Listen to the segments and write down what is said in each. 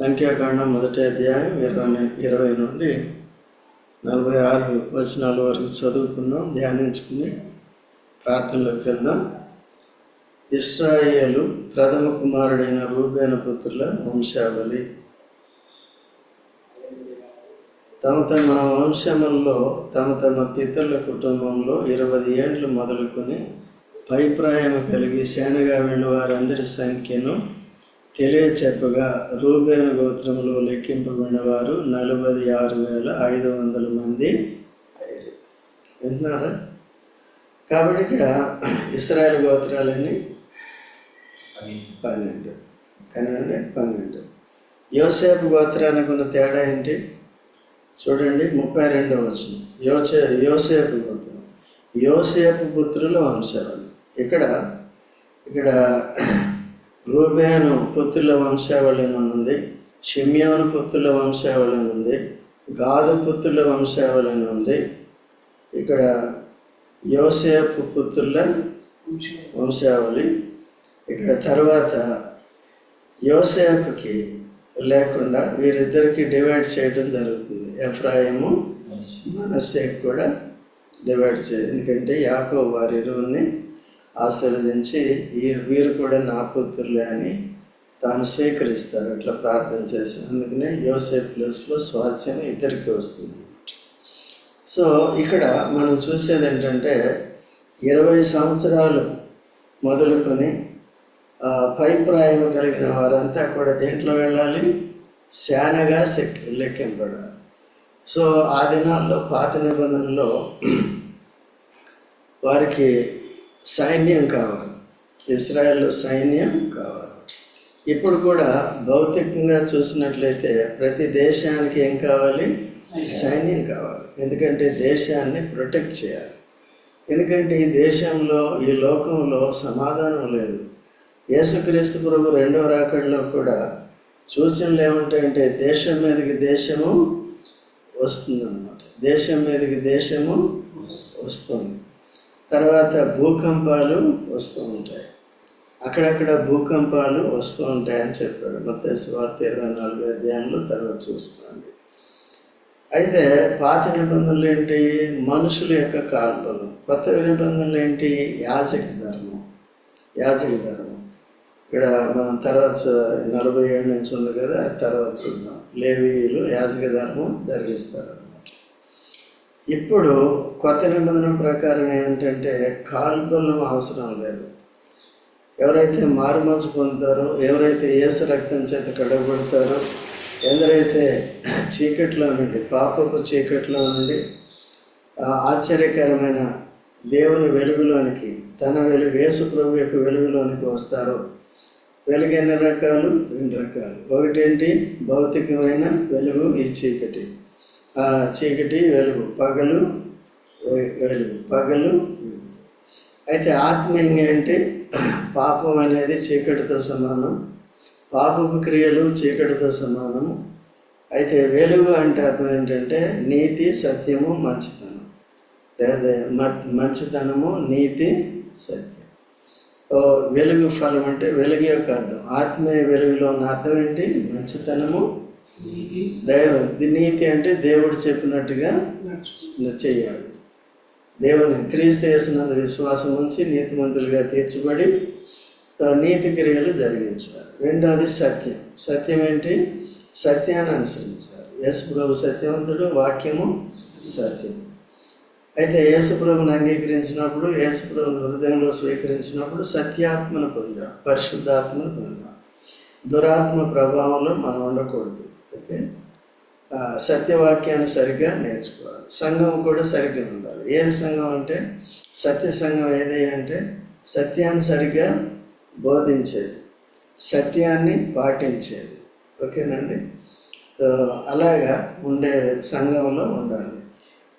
సంఖ్యాకాండం మొదటి అధ్యాయం ఇరవై ఇరవై నుండి నలభై ఆరు వచనాల వరకు చదువుకున్నాం ధ్యానించుకుని ప్రార్థనలోకి వెళ్దాం. ఇస్రాయేలు ప్రథమ కుమారుడైన రూబేన పుత్రుల వంశావళి. తమ తమ వంశముల్లో తమ తమ పితరుల కుటుంబంలో ఇరవై ఏండ్లు మొదలుకొని పైప్రాయం కలిగి సేనగా వెళ్ళి వారందరి సంఖ్యను తెలియచెప్పగా రూబేను గోత్రంలో లెక్కింపబడిన వారు నలభై ఆరు వేల ఐదు వందల మంది అయ్యారు. వింటున్నారా? కాబట్టి ఇక్కడ ఇస్రాయల్ గోత్రాలని పన్నెండు. కనండి పన్నెండు. యోసేపు గోత్రానికి ఉన్న తేడా ఏంటి? చూడండి ముప్పై రెండవ వచ్చిన యోసే యోసేపు గోత్రం. యోసేపు పుత్రుల వంశాలు. ఇక్కడ ఇక్కడ రూబేను పుత్రుల వంశావళి అని ఉంది షిమ్యోను పుత్రుల వంశావళి అని ఉంది గాదు పుత్రుల వంశావళి అని ఉంది. ఇక్కడ యోసేపు పుత్రుల వంశావళి. ఇక్కడ తర్వాత యోసేపుకి లేకుండా వీరిద్దరికి డివైడ్ చేయడం జరుగుతుంది. ఎఫ్రాయిము మనస్సేకి కూడా డివైడ్ చేయ ఎందుకంటే యాకో వారి ఇరువుని ఆశీర్వదించి ఈ వీరు కూడా నా పుత్రులే అని తాను స్వీకరిస్తాడు. అట్లా ప్రార్థన చేసి అందుకనే యోసేఫ్ ప్లేస్లో స్వాస్యం ఇద్దరికి వస్తుంది. సో ఇక్కడ మనం చూసేది ఏంటంటే ఇరవై సంవత్సరాలు మొదలుకొని పైప్రాయం కలిగిన వారంతా కూడా దేంట్లో వెళ్ళాలి? శానగా సెక్ లెక్కింపడాలి సో ఆ దినాల్లో పాత నిబంధనలో వారికి సైన్యం కావాలి. ఇజ్రాయెల్లో సైన్యం కావాలి. ఇప్పుడు కూడా భౌతికంగా చూసినట్లయితే ప్రతి దేశానికి ఏం కావాలి? సైన్యం. కావాలి. ఎందుకంటే దేశాన్ని ప్రొటెక్ట్ చేయాలి. ఎందుకంటే ఈ దేశంలో ఈ లోకంలో సమాధానం లేదు. యేసుక్రీస్తు ప్రభు రెండవ రాకడలో కూడా సూచనలు ఏముంటాయంటే దేశం మీదకి దేశము వస్తుందన్నమాట. దేశం మీదకి దేశము వస్తుంది. తర్వాత భూకంపాలు వస్తూ ఉంటాయి. అక్కడక్కడ భూకంపాలు వస్తూ ఉంటాయని చెప్పాడు మొత్తం వార్త ఇరవై నాలుగు అధ్యాయంలో తర్వాత చూసుకోండి. అయితే పాత నిబంధనలు ఏంటి? మనుషుల యొక్క కాల్పలు కొత్త నిబంధనలు ఏంటి? యాజక ధర్మం. యాజక ధర్మం. ఇక్కడ మనం తర్వాత నలభై ఏడు నుంచి ఉంది కదా అది తర్వాత చూద్దాం. లేవీయులు యాజక ధర్మం జరిగిస్తారు. ఇప్పుడు కొత్త నిబంధన ప్రకారం ఏంటంటే కాల్పలం అవసరం లేదు. ఎవరైతే మారుమనసు పొందుతారో ఎవరైతే ఏసు రక్తం చేత కడగబడతారో ఎందరైతే చీకట్లో నుండి పాపపు చీకట్లో నుండి ఆశ్చర్యకరమైన దేవుని వెలుగులోనికి తన వెలుగు యేసు ప్రభు యొక్క వెలుగులోనికి వస్తారో వెలుగు ఎన్ని రకాలు? రెండు రకాలు. ఒకటేంటి? భౌతికమైన వెలుగు ఈ చీకటి. చీకటి వెలుగు పగలు వెలుగు పగలు అయితే ఆత్మీయంగా అంటే పాపం అనేది చీకటితో సమానం. పాపపు క్రియలు చీకటితో సమానము. అయితే వెలుగు అంటే అర్థం ఏంటంటే నీతి సత్యము మంచితనం. లేదా మంచితనము నీతి సత్యం. ఓ వెలుగు ఫలం అంటే వెలుగు యొక్క అర్థం. ఆత్మీయ వెలుగులో ఉన్న అర్థం ఏంటి? మంచితనము దైవ నీతి అంటే దేవుడు చెప్పినట్టుగా చేయాలి. దేవుని క్రీస్తు చేసినందు విశ్వాసం ఉంచి నీతిమంతులుగా తీర్చబడి నీతి క్రియలు జరిగించాలి. రెండవది సత్యం. సత్యం ఏంటి? సత్యాన్ని అనుసరించాలి. యేసు ప్రభు సత్యవంతుడు వాక్యము సత్యం. అయితే యేసు ప్రభుని అంగీకరించినప్పుడు యేసు ప్రభుని హృదయంలో స్వీకరించినప్పుడు సత్యాత్మను పొందాం పరిశుద్ధాత్మను పొందాం. దురాత్మ ప్రభావంలో మనం ఉండకూడదు. ఓకే? సత్యవాక్యాన్ని సరిగ్గా నేర్చుకోవాలి. సంఘం కూడా సరిగ్గా ఉండాలి. ఏది సంఘం అంటే? సత్య సంఘం ఏది అంటే? సత్యాన్ని సరిగ్గా బోధించేది. సత్యాన్ని పాటించేది. ఓకేనండి అలాగా ఉండే సంఘంలో ఉండాలి.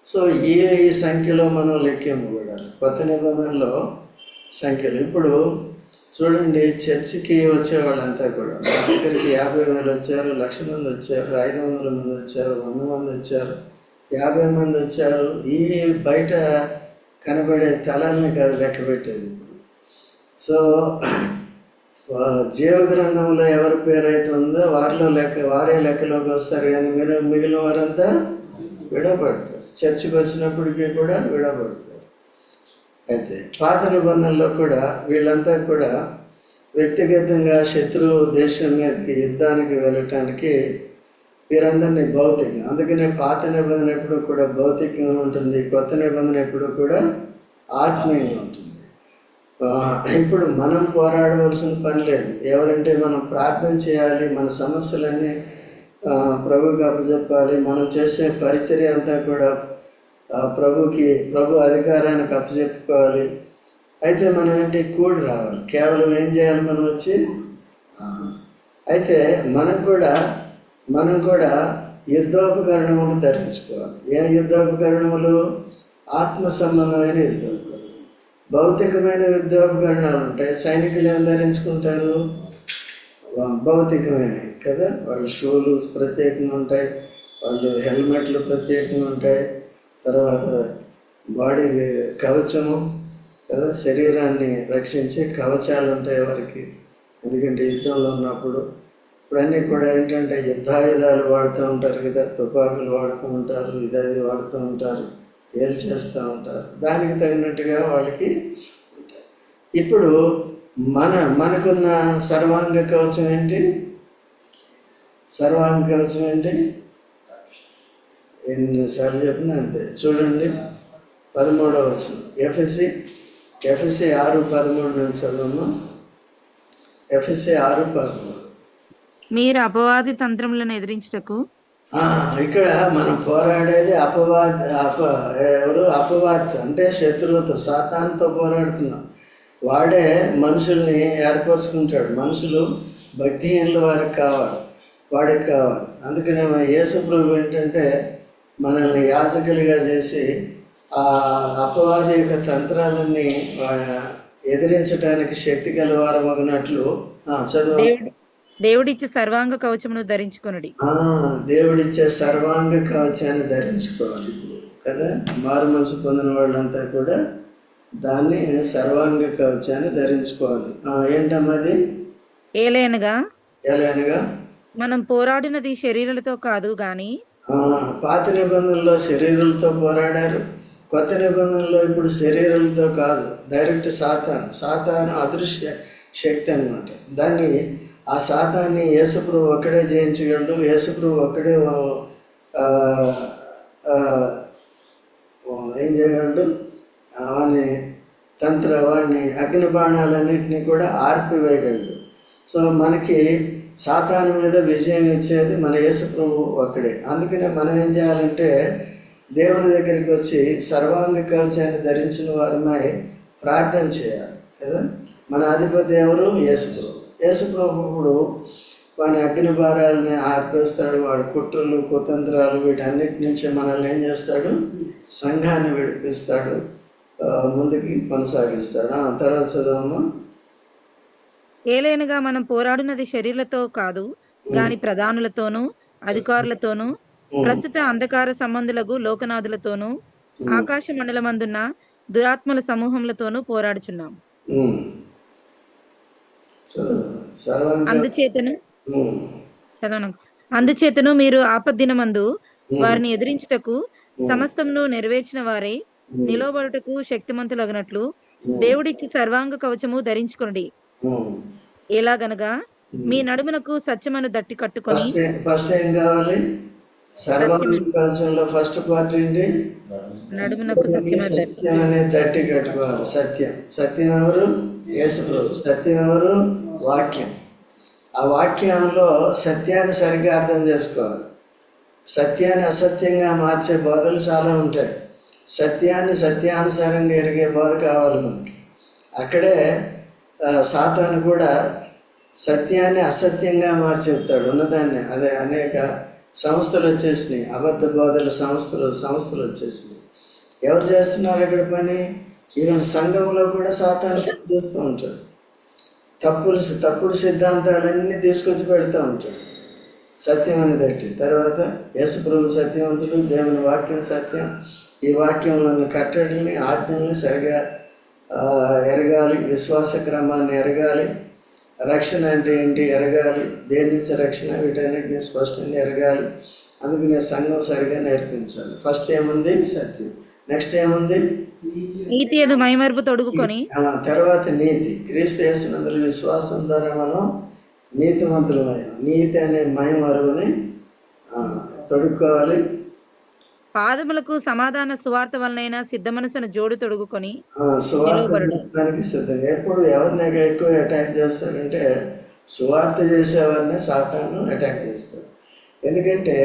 సో ఈ ఈ సంఖ్యలో మనం లెక్కింపబడాలి? కొత్త నిబంధనలో సంఖ్యలు. ఇప్పుడు చూడండి చర్చికి వచ్చే వాళ్ళంతా కూడా. మా దగ్గరికి యాభై వేలు వచ్చారు లక్ష మంది వచ్చారు ఐదు వందల మంది వచ్చారు వంద మంది వచ్చారు. యాభై మంది వచ్చారు. ఈ బయట కనబడే తలాన్ని కాదు లెక్క పెట్టేది సో జీవ గ్రంథంలో ఎవరి పేరు అయితే ఉందో వారిలో లెక్క వారే లెక్కలోకి వస్తారు. కానీ మీరు మిగిలిన వారంతా విడపడతారు చర్చికి వచ్చినప్పటికీ కూడా విడపడతారు అయితే పాత నిబంధనలో కూడా వీళ్ళంతా కూడా వ్యక్తిగతంగా శత్రు దేశం మీదకి యుద్ధానికి వెళ్ళటానికి వీరందరినీ భౌతికం. అందుకనే పాత నిబంధన ఎప్పుడు కూడా భౌతికంగా ఉంటుంది కొత్త నిబంధన ఎప్పుడు కూడా ఆత్మీయంగా ఉంటుంది. ఇప్పుడు మనం పోరాడవలసిన పని లేదు. ఎవరంటే మనం ప్రార్థన చేయాలి మన సమస్యలన్నీ ప్రభుకి అప్పచెప్పాలి మనం చేసే పరిచర్య అంతా కూడా ప్రభుకి ప్రభు అధికారానికి అప్పచెప్పుకోవాలి. అయితే మనం ఏంటి కూడి రావాలి. కేవలం ఏం చేయాలి మనం వచ్చి? అయితే మనం కూడా మనం కూడా యుద్ధోపకరణములు ధరించుకోవాలి. ఏ యుద్ధోపకరణములు? ఆత్మ సంబంధమైన యుద్ధోపకరణం. భౌతికమైన యుద్ధోపకరణాలు ఉంటాయి. సైనికులు ఏం ధరించుకుంటారు? భౌతికమైనవి కదా. వాళ్ళు షూలు ప్రత్యేకంగా ఉంటాయి. వాళ్ళు హెల్మెట్లు ప్రత్యేకంగా ఉంటాయి. తర్వాత బాడీ కవచము కదా శరీరాన్ని రక్షించే కవచాలు ఉంటాయి వారికి. ఎందుకంటే యుద్ధంలో ఉన్నప్పుడు ఇప్పుడన్నీ కూడా ఏంటంటే యుద్ధాయుధాలు వాడుతూ ఉంటారు కదా తుపాకులు వాడుతూ ఉంటారు ఇదది వాడుతూ ఉంటారు ఏలు చేస్తూ ఉంటారు. దానికి తగినట్టుగా వాళ్ళకి ఉంటాయి. ఇప్పుడు మన మనకున్న సర్వాంగ కవచం ఏంటి? సర్వాంగ కవచం ఏంటి? ఎన్నిసార్లు చెప్పినా అంతే. చూడండి పదమూడవ వచనం. ఎఫ్ఎస్సి ఎఫ్ఎస్సి ఆరు పదమూడు నుంచి చదవమ్మా. ఎఫ్ఎస్సి ఆరు పదమూడు. మీరు అపవాది తంత్రములను ఎదిరించుటకు? ఇక్కడ మనం పోరాడేది అపవాద అప ఎవరు? అపవాద్ అంటే శత్రువుతో సాతాన్తో పోరాడుతున్నాం. వాడే మనుషుల్ని ఏర్పరచుకుంటాడు. మనుషులు భక్తిహీనులు వారికి కావాలి వాడికి కావాలి. అందుకనే మన యేసు ప్రభు ఏంటంటే మనల్ని యాజకులుగా చేసి ఆ అపవాది యొక్క తంత్రాలన్నీ ఎదిరించడానికి శక్తి గలవారమగినట్లు చదువు. దేవుడు దేవుడిచ్చి సర్వాంగ కవచమును ధరించుకొనుడి. ఆ, దేవుడిచ్చే సర్వాంగ కవచాన్ని ధరించుకోవాలి ఇప్పుడు కదా? మారు మనసు పొందిన వాళ్ళంతా కూడా దాన్ని సర్వాంగ కవచాన్ని ధరించుకోవాలి. ఆ, ఏంటమ్మా అది? ఏలైనగా ఎలానగా మనం పోరాడినది శరీరాలతో కాదు గాని పాత నిబంధనలో శరీరాలతో పోరాడారు. కొత్త నిబంధనలో ఇప్పుడు శరీరాలతో కాదు డైరెక్ట్ సాతాను సాతాను అదృశ్య శక్తి అన్నమాట. దాన్ని ఆ సాతాన్ని యేసుప్రభు ఒక్కడే జయించగలడు యేసుప్రభు ఒక్కడే ఏం చేయగలడు? వాడిని తంత్ర వాడిని అగ్ని బాణాలన్నింటినీ కూడా ఆర్పివేయగలడు. సో మనకి సాతాను మీద విజయం ఇచ్చేది మన యేసుప్రభు ఒక్కడే. అందుకనే మనం ఏం చేయాలంటే దేవుని దగ్గరికి వచ్చి సర్వాంగ కవచాన్ని ధరించిన వారిమై ప్రార్థన చేయాలి కదా? మన అధిపతి ఎవరు? యేసుప్రభు యేసుప్రభు ఇప్పుడు వాని అగ్ని భారాలని ఆర్పేస్తాడు వాడు కుట్రలు కుతంత్రాలు వీటన్నిటి నుంచి మనల్ని ఏం చేస్తాడు? సంఘాన్ని విడిపిస్తాడు ముందుకి కొనసాగిస్తాడు. తర్వాత చదవమ్మా ఏలైనగా మనం పోరాడినది శరీరాలతో కాదు గాని ప్రధానులతోనూ అధికారులతోనూ ప్రస్తుత అంధకార సంబంధులకు లోకనాథులతోనూ ఆకాశ మండలమందున్న దురాత్మల సమూహములతోనూ పోరాడుచున్నాం. అందుచేతను. చదవను. అందుచేతను మీరు ఆపద్దినమందు వారిని ఎదిరించుటకు సమస్తమును నెరవేర్చిన వారే నిలవబడుటకు శక్తిమంతులగినట్లు దేవుడిచ్చి సర్వాంగ కవచము ధరించుకొనుడి. ఉమ్. ఎలాగనగా మీ నడుమునకు సత్యమను దట్టి కట్టుకొని ఫస్ట్ ఏ- కావాలి. సర్వాంగ కవచంలో ఫస్ట్ పార్ట్ ఏంటి? నడుమునకు సత్యం అనేది దట్టి కట్టుకోవాలి. సత్యం. సత్యం ఎవరు? యేసుప్రభు. సత్యం ఎవరు? వాక్యం. ఆ వాక్యంలో సత్యాన్ని సరిగ్గా అర్థం చేసుకోవాలి. సత్యాన్ని అసత్యంగా మార్చే బోధలు చాలా ఉంటాయి. సత్యాన్ని సత్యానుసారంగా ఎరిగే బోధ కావాలి మనకి. అక్కడే సాతాను కూడా సత్యాన్ని అసత్యంగా మార్చి చెప్తాడు ఉన్నదాన్ని. అదే అనేక సంస్థలు వచ్చేసినాయి. అబద్ధ బోధల సంస్థలు సంస్థలు వచ్చేసినాయి. ఎవరు చేస్తున్నారు అక్కడ పని? ఈవెన్ సంఘంలో కూడా సాతాను చేస్తూ ఉంటాడు. తప్పులు తప్పుడు సిద్ధాంతాలన్నీ తీసుకొచ్చి పెడుతూ ఉంటాడు. సత్యం అనేది తర్వాత యేసుప్రభు సత్యవంతుడు దేవుని వాక్యం సత్యం. ఈ వాక్యంలోని కట్టడిని ఆజ్ఞల్ని సరిగా ఎరగాలి విశ్వాస క్రమాన్ని ఎరగాలి. రక్షణ అంటే ఏంటి? ఎరగాలి. దేని నుంచి రక్షణ? వీటన్నిటిని స్పష్టంగా ఎరగాలి. అందుకనే సంఘం సరిగా నేర్పించాలి. ఫస్ట్ ఏముంది? సత్యం. నెక్స్ట్ ఏముంది? నీతి అను మైమరుపు తొడుగుకొని. తర్వాత నీతి. క్రీస్తు యేసునందుల విశ్వాసం ద్వారా మనం నీతిమంతులమయ్యాం. నీతి అనే మైమరువుని తొడుక్కోవాలి. పాదములకు సమాధాన సువార్త వలనైన సిద్ధ మనసును జోడు తొడుగుకొని ఎప్పుడు ఎవరిని ఎక్కువ అటాక్ చేస్తాడంటే సువార్త చేసేవారిని సాతాను అటాక్ చేస్తాడు. ఎందుకంటే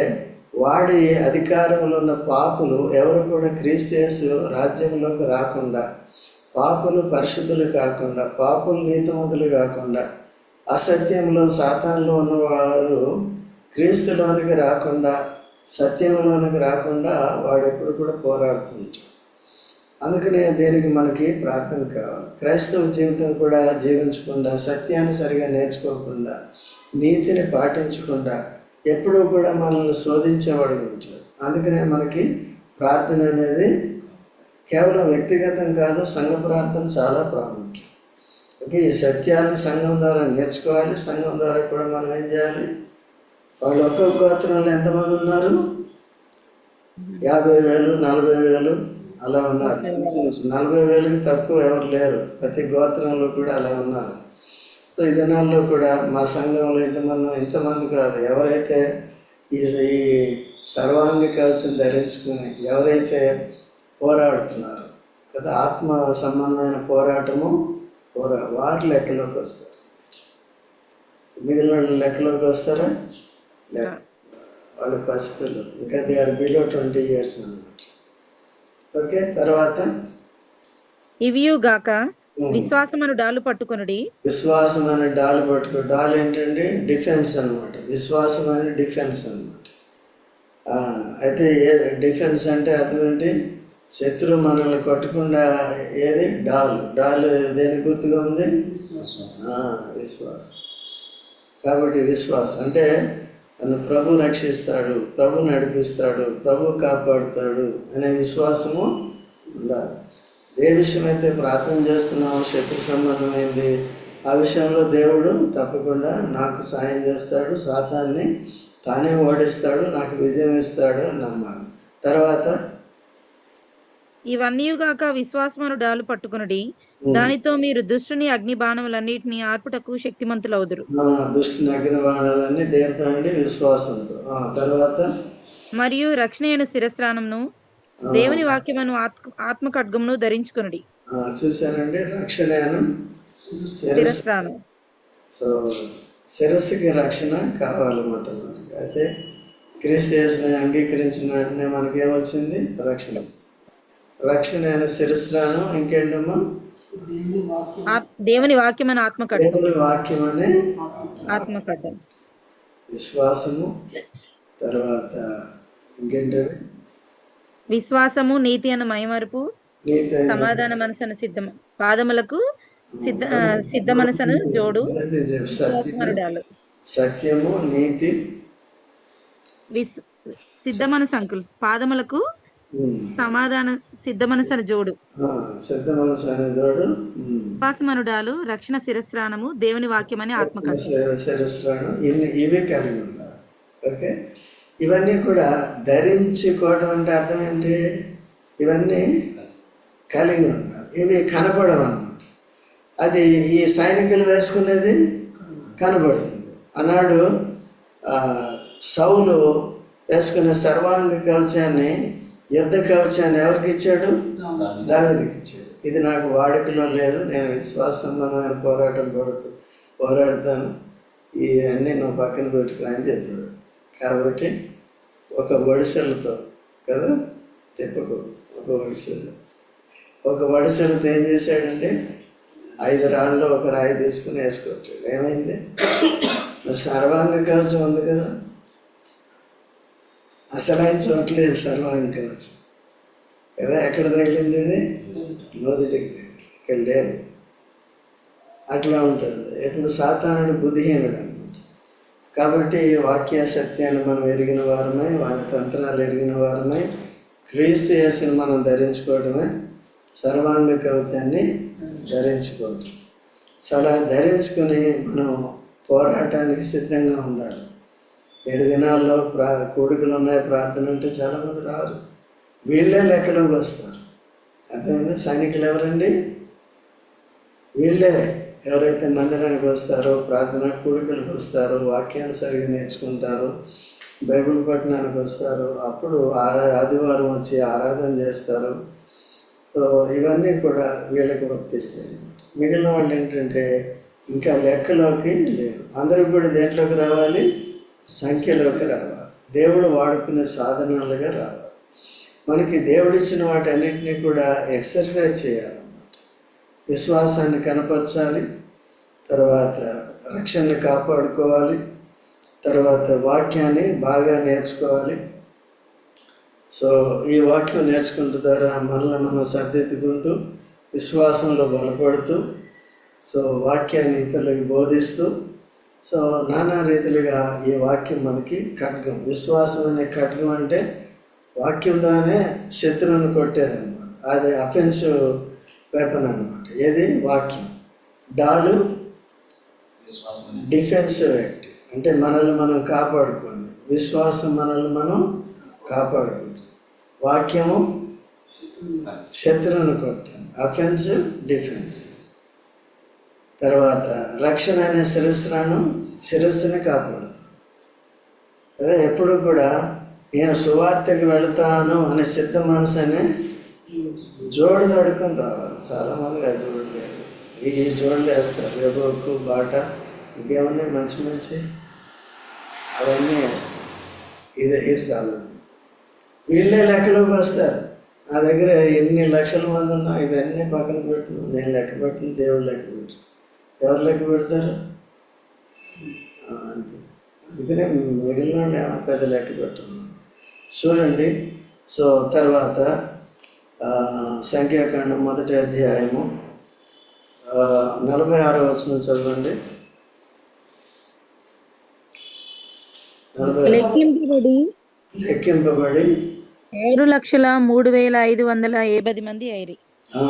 వాడి అధికారంలో ఉన్న పాపులు ఎవరు కూడా క్రీస్తు రాజ్యంలోకి రాకుండా పాపులు పరిశుద్ధులు కాకుండా పాపులు నీతిమంతులు కాకుండా అసత్యంలో సాతాన్లో ఉన్నవారు క్రీస్తులోనికి రాకుండా సత్యంలోనికి రాకుండా వాడు ఎప్పుడు కూడా పోరాడుతుంటాడు అందుకనే దేనికి మనకి ప్రార్థన కావాలి. క్రైస్తవ జీవితం కూడా జీవించకుండా సత్యాన్ని సరిగా నేర్చుకోకుండా నీతిని పాటించకుండా ఎప్పుడూ కూడా మనల్ని శోధించేవాడు ఉంటాడు. అందుకనే మనకి ప్రార్థన అనేది కేవలం వ్యక్తిగతం కాదు సంఘ ప్రార్థన చాలా ప్రాముఖ్యం. ఓకే ఈ సత్యాన్ని సంఘం ద్వారా నేర్చుకోవాలి సంఘం ద్వారా కూడా మనం ఏం చేయాలి? వాళ్ళు ఒక్కొక్క గోత్రంలో ఎంతమంది ఉన్నారు? యాభై వేలు నలభై వేలు అలా ఉన్నారు. నలభై వేలకి తక్కువ ఎవరు లేరు. ప్రతి గోత్రంలో కూడా అలా ఉన్నారు. సో ఈ దినాల్లో కూడా మా సంఘంలో ఇంతమంది ఇంతమంది కాదు. ఎవరైతే ఈ ఈ సర్వాంగ కవచం ధరించుకుని ఎవరైతే పోరాడుతున్నారు కదా ఆత్మ సంబంధమైన పోరాటము పోరా వారు లెక్కలోకి వస్తారు. మిగిలిన లెక్కలోకి వస్తారా? వాళ్ళు పసిపిల్లలు. ఇంకా they are below twenty years అన్నమాట. ఓకే తర్వాత ఇవియు గాక విశ్వాసమును డాలు పట్టుకొనుడి. విశ్వాసం అనే డాల్ పట్టుకో డాల్ ఏంటండి? డిఫెన్స్ అన్నమాట. విశ్వాసం అనే డిఫెన్స్ అన్నమాట. ఆ, అయితే ఏ డిఫెన్స్ అంటే అర్థం ఏంటి? శత్రువు మనల్ని కొట్టకుండా ఏది? డాల్. డాల్ దేని గుర్తుగా ఉంది? ఆ, విశ్వాసం. కాబట్టి విశ్వాసం. అంటే నన్ను ప్రభు రక్షిస్తాడు ప్రభు నడిపిస్తాడు ప్రభు కాపాడుతాడు అనే విశ్వాసము ఉండాలి. ఏ విషయమైతే ప్రార్థన చేస్తున్నామో శత్రు సంబంధమైంది ఆ విషయంలో దేవుడు తప్పకుండా నాకు సాయం చేస్తాడు సాతాన్ని తానే ఓడిస్తాడు నాకు విజయం ఇస్తాడు అని నమ్మాలి. తర్వాత ఇవన్నీ గాక విశ్వాసమును డాలు పట్టుకొనుడి. దానితో మీరు దుష్టుని అగ్ని బాణములన్నిటిని ఆర్పుటకు శక్తిమంతులవుదురు. ఆ, దుష్టి నగ్న వాడాలన్నీ దేంతో అండి? విశ్వాసంతో. తర్వాత? మరియు రక్షణ అయిన శిరస్త్రానమును దేవుని వాక్యమును ఆత్మ ఖడ్గమును ధరించుకొనుడి. రక్షణను శిరస్సు శిరస్త్రానం సో శిరస్సుకి రక్షణ కావాలన్నమాట మనకి. అయితే క్రీస్తు యేసుని అంగీకరించిన వెంటనే మనకేమొచ్చింది? రక్షణ రక్షణ అయిన శిరస్సులను ఇంకేంటమ్మా? దేవుని వాక్యమైన ఆత్మ ఖడ్గం దేవుని వాక్యం అనే ఆత్మ ఖడ్గం విశ్వాసము. తర్వాత ఇంకేంటది? విశ్వాసము నీతి అన్న మైమరుపు సమాధాన మనసను సిద్ధం పాదములకు సిద్ధ సిద్ధ మనసను జోడు సత్యము నీతి. సిద్ధ మనసు అంకుల్ పాదములకు సమాధాన సిద్ధ మనసను జోడు. సిద్ధ మనసు అనే తోడు ఉమ్, విశ్వాసమనుడాలు రక్షణ శిరస్రానము దేవుని వాక్యమని ఆత్మకథ. శిర- శిరస్సులను ఇన్ని ఇవి కలిగి ఉండాలి ఓకే? ఇవన్నీ కూడా ధరించుకోవడం అంటే అర్థం ఏంటి? ఇవన్నీ కలిగి ఉండాలి. ఇవి కనపడవు అన్నమాట. అది ఈ సైనికులు వేసుకునేది కనబడుతుంది. అన్నాడు సౌలు వేసుకునే సర్వాంగ కవచాన్ని యుద్ధ కవచాన్ని ఎవరికి ఇచ్చాడు? దావీదుకి. ఇచ్చాడు. ఇది నాకు వాడుకలో లేదు నేను విశ్వాస సంబంధమైన పోరాటం పడుతూ పోరాడతాను. ఇవన్నీ నువ్వు పక్కన పెట్టుకో అని చెప్పాడు. కాబట్టి ఒక వడిసెలతో కదా? తిప్పకు ఒక వడిసెలు ఒక వడిసెలతో ఏం చేశాడంటే ఐదు రాళ్ళలో ఒక రాయి తీసుకుని వేసుకొచ్చాడు. ఏమైంది? సర్వాంగ కవచం ఉంది కదా? అసలు ఆయన చూడలేదు సర్వాంగ కవచం కదా ఎక్కడ తగిలింది ఇది? నోదుటికి తగిలింది. ఇక్కడ లేదు. అట్లా ఉంటుంది. ఇప్పుడు సాతానుడు బుద్ధిహీనుడు అనమాట కాబట్టి ఈ వాక్య సత్యాన్ని మనం ఎరిగిన వారమై వారి తంత్రాలు ఎరిగిన వారమై క్రీస్తు యేసుని మనం ధరించుకోవడమే సర్వాంగ కవచాన్ని ధరించుకోవడం. అలా ధరించుకొని మనం పోరాటానికి సిద్ధంగా ఉండాలి. ఏడు దినాల్లో ప్రా కోడుకులు ఉన్నాయి ప్రార్థన అంటే చాలామంది రారు. వీళ్ళే లెక్కలోకి వస్తారు. అర్థమైంది? సైనికులు ఎవరండి? వీళ్ళే ఎవరైతే మందిరానికి వస్తారో ప్రార్థన కూడికలకు వస్తారో వాక్యాన్ని సరిగ్గా నేర్చుకుంటారో బైబిల్ పట్టణానికి వస్తారు అప్పుడు ఆరా ఆదివారం వచ్చి ఆరాధన చేస్తారు. సో ఇవన్నీ కూడా వీళ్ళకి వర్తిస్తాయి మిగిలిన వాళ్ళు ఏంటంటే ఇంకా లెక్కలోకి లేరు. అందరూ కూడా దేంట్లోకి రావాలి? సంఖ్యలోకి రావాలి. దేవుడు వాడుకునే సాధనాలుగా రావాలి. మనకి దేవుడిచ్చిన వాటన్నిటినీ కూడా ఎక్సర్సైజ్ చేయాలన్నమాట. విశ్వాసాన్ని కనపరచాలి తర్వాత రక్షణను కాపాడుకోవాలి తర్వాత వాక్యాన్ని బాగా నేర్చుకోవాలి. సో ఈ వాక్యం నేర్చుకుంటూ ద్వారా మనల్ని మనం సర్దిద్దుకుంటూ విశ్వాసంలో బలపడుతూ సో వాక్యాన్ని ఇతరులకు బోధిస్తూ సో నానా రీతిలుగా ఈ వాక్యం మనకి ఖడ్గం. విశ్వాసం అనే ఖడ్గం అంటే వాక్యం ద్వారానే శత్రువుని కొట్టేదన్నమాట. అది అఫెన్సివ్ వెపన్ అన్నమాట. ఏది? వాక్యం. డాలు డిఫెన్సివ్ యాక్ట్ అంటే మనల్ని మనం కాపాడుకోండి. విశ్వాసం మనల్ని మనం కాపాడుకుంటాం వాక్యము శత్రువుని కొట్టాను అఫెన్సివ్ డిఫెన్స్ తర్వాత రక్షణ అనే శిరస్సును శిరస్సుని కాపాడు. అదే ఎప్పుడు కూడా నేను సువార్తకి వెళతాను అనే సిద్ధ మనసు అనే జోడు తడుకొని రావాలి చాలామందిగా జోడు లేదు. ఈ జోడులు వేస్తారు రేపు బాట ఇంకేమున్నాయి? మంచి మంచి అవన్నీ వేస్తారు. ఇది ఇది చాలా. వీళ్ళే లెక్కలోకి వస్తారు. నా దగ్గర ఎన్ని లక్షల మంది ఉన్నా ఇవన్నీ పక్కన పెట్టు నేను లెక్క పెట్టిన దేవుడు లెక్క పెట్టు ఎవరు లెక్క పెడతారు? అంతే అందుకనే మిగిలిన పెద్ద లెక్క పెట్టాను చూడండి. సో తర్వాత సంఖ్యాకాండం మొదటి అధ్యాయము. నలభై ఆరో వచనం చదవండి. లెక్కింపబడి లెక్కింపబడి ఆరు లక్షల మూడు వేల ఐదు వందల ఏబై మంది అయిరి ఆ,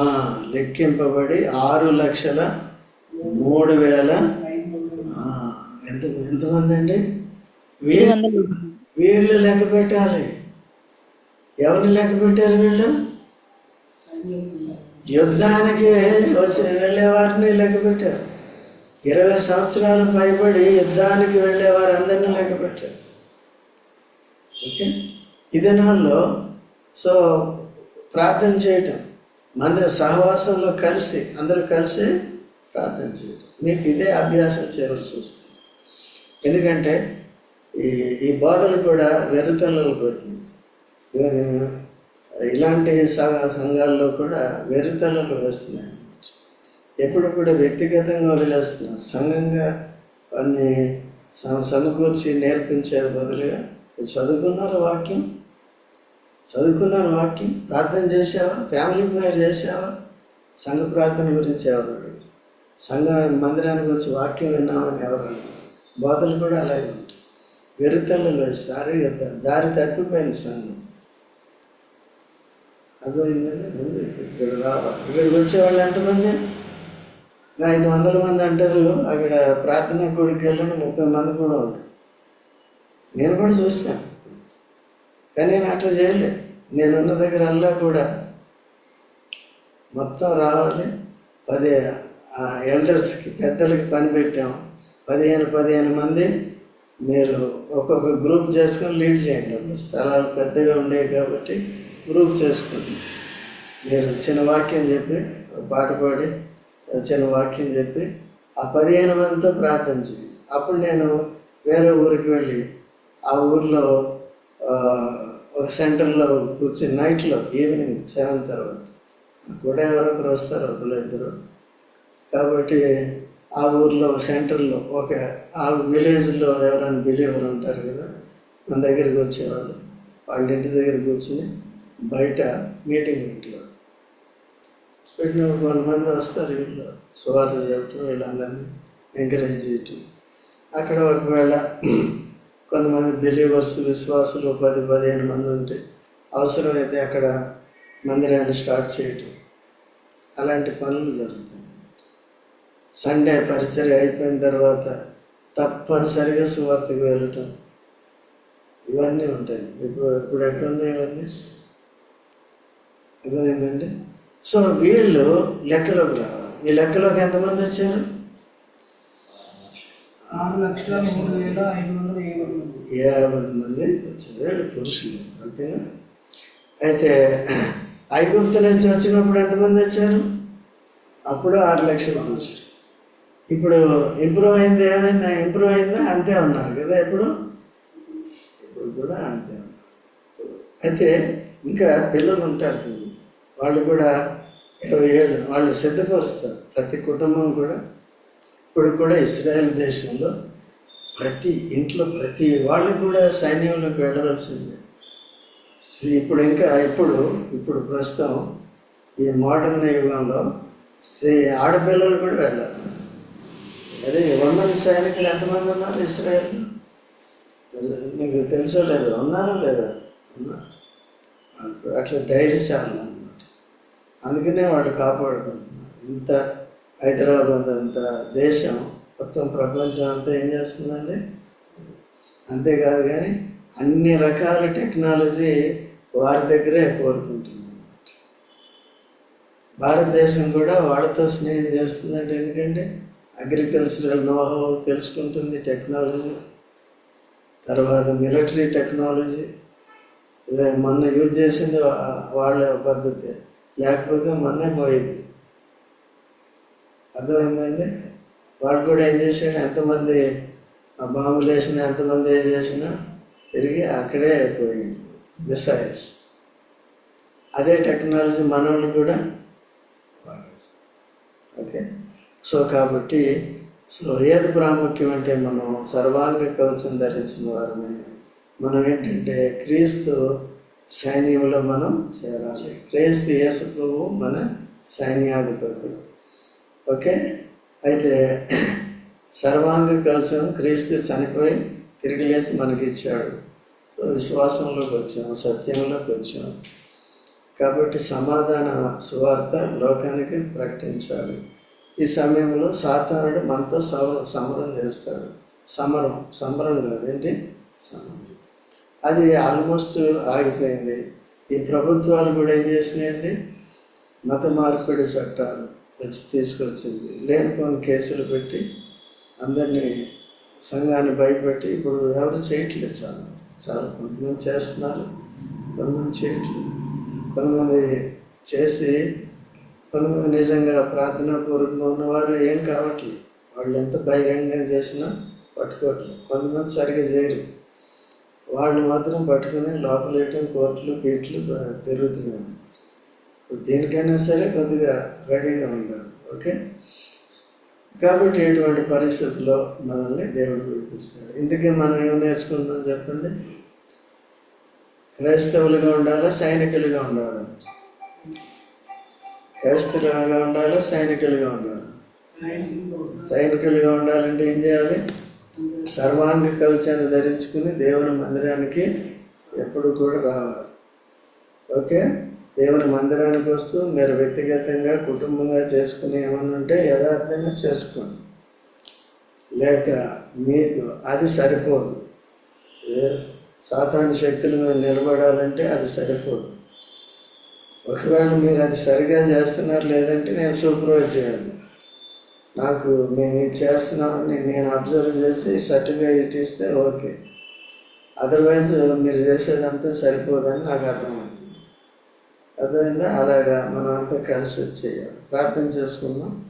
లెక్కింపబడి ఆరు లక్షల మూడు వేల ఎంత ఎంతమంది అండి? వీళ్ళు వీళ్ళు లెక్క పెట్టాలి. ఎవరిని లెక్క పెట్టారు వీళ్ళు? యుద్ధానికి వచ్చి వెళ్ళేవారిని లెక్క పెట్టారు. ఇరవై సంవత్సరాలు పైబడి యుద్ధానికి వెళ్ళేవారు అందరినీ లెక్క పెట్టారు. ఓకే? ఈ దినాల్లో సో ప్రార్థన చేయటం మందిర సహవాసంలో కలిసి అందరూ కలిసి ప్రార్థన చేయటం. మీకు ఇదే అభ్యాసం చేయవలసి వస్తుంది. ఎందుకంటే ఈ ఈ బాధలు కూడా వెర్రితల్లలు పెట్టినాయి ఇలాంటి సంఘాల్లో కూడా వెర్రితల్లలు వేస్తున్నాయి అన్నమాట. ఎప్పుడు కూడా వ్యక్తిగతంగా వదిలేస్తున్నారు. సంఘంగా వారిని సమకూర్చి నేర్పించేది బదులుగా చదువుకున్నారు వాక్యం? చదువుకున్నారు వాక్యం? ప్రార్థన చేసావా ఫ్యామిలీ ప్రేయర్ చేసావా సంఘ ప్రార్థన గురించి ఎవరు అడిగారు? సంఘ మందిరానికి వచ్చి వాక్యం విన్నామని ఎవరు బోధలు కూడా అలాగే ఉంటాయి. వెరుతలలో సారి దారి తప్పిపోయింది సంఘం. అర్థమైందండి ముందు ఇక్కడ రావాలి ఇక్కడికి వచ్చేవాళ్ళు ఎంతమంది? ఐదు వందల మంది అంటారు. అక్కడ ప్రార్థన గుడికి వెళ్ళిన ముప్పై మంది కూడా ఉంటారు. నేను కూడా చూశాను. కానీ నేను అట్లా చేయలే. నేనున్న దగ్గర అల్లా కూడా మొత్తం రావాలి. పది ఎల్డర్స్కి పెద్దలకి పని పెట్టాం. పదిహేను పదిహేను మంది మీరు ఒక్కొక్క గ్రూప్ చేసుకొని లీడ్ చేయండి. స్థలాలు పెద్దగా ఉండేవి కాబట్టి గ్రూప్ చేసుకోండి మీరు చిన్న వాక్యం చెప్పి పాట పాడి చిన్న వాక్యం చెప్పి ఆ పదిహేను మందితో ప్రార్థన చేయండి. అప్పుడు నేను వేరే ఊరికి వెళ్ళి ఆ ఊర్లో ఒక సెంటర్లో కూర్చుని నైట్లో ఈవినింగ్ సెవెన్ తర్వాత కూడా ఎవరొకరు వస్తారు ఒకరు ఇద్దరు. కాబట్టి ఆ ఊర్లో సెంటర్లో ఒక ఆ విలేజ్లో ఎవరైనా బిలీవర్ ఉంటారు కదా మన దగ్గరికి వచ్చేవాళ్ళు. వాళ్ళ ఇంటి దగ్గర కూర్చుని బయట మీటింగ్ పెట్టేవాళ్ళు. పెట్టినప్పుడు కొంతమంది వస్తారు వీళ్ళు. సువార్త చెప్పడం వీళ్ళందరినీ ఎంకరేజ్ చేయటం. అక్కడ ఒకవేళ కొంతమంది బిలీవర్స్ విశ్వాసులు పది పదిహేను మంది ఉంటే అవసరమైతే అక్కడ మందిరాన్ని స్టార్ట్ చేయటం. అలాంటి పనులు జరుగుతాయి. సండే పరిచర్య అయిపోయిన తర్వాత తప్పనిసరిగా సువార్తకు వెళ్ళటం. ఇవన్నీ ఉంటాయి. ఇప్పుడు ఇప్పుడు ఎట్లున్నాయి ఇవన్నీ? అర్థమైందండి? సో వీళ్ళు లెక్కలోకి రావాలి. ఈ లెక్కలోకి ఎంతమంది వచ్చారు? ఆరు లక్షల మూడు వేల ఐదు వందల ఏడు మంది. యాభై మంది వచ్చారు. వీళ్ళు పురుషులు. ఓకేనా? అయితే ఐగుప్తు నుంచి వచ్చినప్పుడు ఎంతమంది వచ్చారు? అప్పుడు ఆరు లక్షల పురుషులు. ఇప్పుడు ఇంప్రూవ్ అయింది ఏమైందా? ఇంప్రూవ్ అయిందా? అంతే ఉన్నారు కదా ఇప్పుడు? ఇప్పుడు కూడా అంతే అయితే ఇంకా పిల్లలు ఉంటారు వాళ్ళు కూడా ఇరవై ఏళ్ళు వాళ్ళు సిద్ధపరుస్తారు ప్రతి కుటుంబం కూడా. ఇప్పుడు కూడా ఇస్రాయేల్ దేశంలో ప్రతి ఇంట్లో ప్రతి వాళ్ళు కూడా సైన్యంలోకి వెళ్ళవలసిందే. స్త్రీ- ఇప్పుడు ఇంకా ఇప్పుడు ఇప్పుడు ప్రస్తుతం ఈ మోడర్న్ యుగంలో స్త్రీ ఆడపిల్లలు కూడా వెళ్ళాలి. అదే ఇవ్వమని సైనికులు ఎంతమంది ఉన్నారు ఇస్రాయల్ నీకు తెలుసో లేదో? ఉన్నారో లేదా? ఉన్నారు అట్లా ధైర్యశాలను అనమాట అందుకనే వాడు కాపాడుకుంటున్నారు ఇంత హైదరాబాద్ అంత దేశం మొత్తం ప్రపంచం అంతా ఏం చేస్తుందండి? అంతేకాదు కానీ అన్ని రకాల టెక్నాలజీ వారి దగ్గరే కోరుకుంటుంది అన్నమాట భారతదేశం కూడా వాడితో స్నేహం చేస్తుందంటే ఎందుకంటే అగ్రికల్చరల్ నోహో తెలుసుకుంటుంది టెక్నాలజీ తర్వాత మిలిటరీ టెక్నాలజీ. ఇదే మొన్న యూజ్ చేసింది వాళ్ళ పద్ధతి. లేకపోతే మొన్నే పోయేది. అర్థమైందండి? వాడు కూడా ఏం చేశాడు ఎంతమంది ఆ బాంబులు వేసినా ఎంతమంది ఏం చేసినా తిరిగి అక్కడే పోయింది. మిసైల్స్ అదే టెక్నాలజీ మనవాళ్ళు కూడా వాడారు. ఓకే? సో కాబట్టి సో ఏది ప్రాముఖ్యం అంటే మనం సర్వాంగ కవచం ధరించిన వారమే. మనం ఏంటంటే క్రీస్తు సైన్యంలో మనం చేరాలి. క్రీస్తు యేసు మన సైన్యాధిపతి. ఓకే? అయితే సర్వాంగ కవచం క్రీస్తు చనిపోయి తిరిగి లేచి మనకి ఇచ్చాడు సో విశ్వాసంలోకి వచ్చాం సత్యంలోకి వచ్చాం. కాబట్టి సమాధాన సువార్త లోకానికి ప్రకటించాలి. ఈ సమయంలో సాతానుడు మనతో సమరం సమరం చేస్తాడు. సమరం సమరం కాదేంటి సమరం. అది ఆల్మోస్ట్ ఆగిపోయింది. ఈ ప్రభుత్వాలు కూడా ఏం చేసినాయండి? మత మార్పిడి చట్టాలు వచ్చి తీసుకొచ్చింది. లేనిపోని కేసులు పెట్టి అందరినీ సంఘాన్ని భయపెట్టి ఇప్పుడు ఎవరు చేయట్లేదు చాలా. చాలా కొంతమంది చేస్తున్నారు కొంతమంది చేయట్లేదు. కొంతమంది చేసి కొంతమంది నిజంగా ప్రార్థనాపూర్వకంగా ఉన్నవారు ఏం కావట్లేదు. వాళ్ళు ఎంత బహిరంగంగా చేసినా పట్టుకోవట్లేదు. కొంతమంది సరిగ్గా చేయరు. వాళ్ళు మాత్రం పట్టుకుని లోపలేయటం కోట్లు గేట్లు తిరుగుతున్నాయి ఇప్పుడు దేనికైనా సరే కొద్దిగా రెడీగా ఉండాలి. ఓకే? కాబట్టి ఇటువంటి పరిస్థితుల్లో మనల్ని దేవుడు విడిపిస్తాడు ఇందుకే మనం ఏం నేర్చుకుంటున్నాం చెప్పండి? క్రైస్తవులుగా ఉండాలా సైనికులుగా ఉండాలా? క్రైస్తవులుగా ఉండాలి సైనికులుగా ఉండాలి? సైనికులుగా ఉండాలంటే ఏం చేయాలి? సర్వాంగ కవచాన్ని ధరించుకుని దేవుని మందిరానికి ఎప్పుడు కూడా రావాలి. ఓకే? దేవుని మందిరానికి వస్తూ మీరు వ్యక్తిగతంగా కుటుంబంగా చేసుకుని ఏమన్నా ఉంటే యథార్థంగా చేసుకోండి. లేక మీకు అది సరిపోదు. ఏ సాతాను శక్తుల మీద నిలబడాలంటే అది సరిపోదు. ఒకవేళ మీరు అది సరిగా చేస్తున్నారు లేదంటే నేను సూపర్వైజ్ చేయాలి. నాకు మేము ఇది చేస్తున్నామని నేను అబ్జర్వ్ చేసి సర్టిఫికేట్ ఇస్తే ఓకే. అదర్వైజ్ మీరు చేసేదంతా సరిపోదని నాకు అర్థమవుతుంది. అర్థమైందా? అలాగా మనం అంతా కలిసి వచ్చేయాలి. ప్రార్థన చేసుకుందాం.